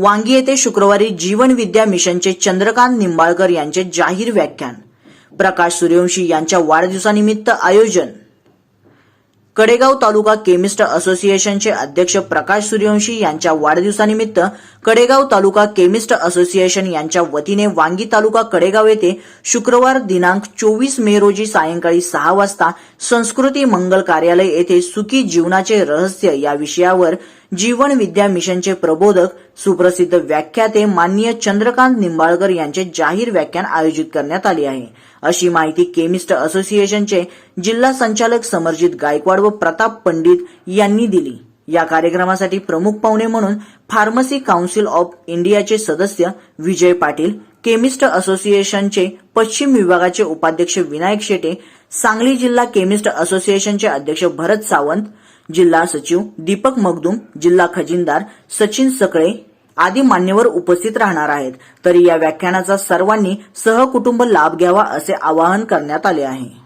वांगी येथे शुक्रवारी जीवन विद्या मिशनचे चंद्रकांत निंबाळकर यांचे जाहीर व्याख्यान. प्रकाश सूर्यवंशी यांच्या वाढदिवसानिमित्त आयोजन कडेगाव तालुका केमिस्ट असोसिएशनचे अध्यक्ष प्रकाश सूर्यवंशी यांच्या वाढदिवसानिमित्त कडेगाव तालुका केमिस्ट असोसिएशन यांच्या वतीने वांगी तालुका कडेगाव येथे शुक्रवार दिनांक चोवीस मे रोजी सायंकाळी सहा वाजता संस्कृती मंगल कार्यालय येथे सुखी जीवनाचे रहस्य या विषयावर जीवन विद्या मिशनचे प्रबोधक सुप्रसिद्ध व्याख्याते माननीय चंद्रकांत निंबाळकर यांचे जाहीर व्याख्यान आयोजित करण्यात आले आहे. अशी माहिती केमिस्ट असोसिएशनचे जिल्हा संचालक समरजित गायकवाड व प्रताप पंडित यांनी दिली. या कार्यक्रमासाठी प्रमुख पाहुणे म्हणून फार्मसी काउन्सिल ऑफ इंडियाचे सदस्य विजय पाटील केमिस्ट असोसिएशनचे पश्चिम विभागाचे उपाध्यक्ष विनायक शेटे सांगली जिल्हा केमिस्ट असोसिएशनचे अध्यक्ष भरत सावंत जिल्हा सचिव दीपक मगदुम जिल्हा खजिनदार सचिन सकळे आदी मान्यवर उपस्थित राहणार आहेत. तरी या व्याख्यानाचा सर्वांनी सहकुटुंब लाभ घ्यावा असे आवाहन करण्यात आले आहे.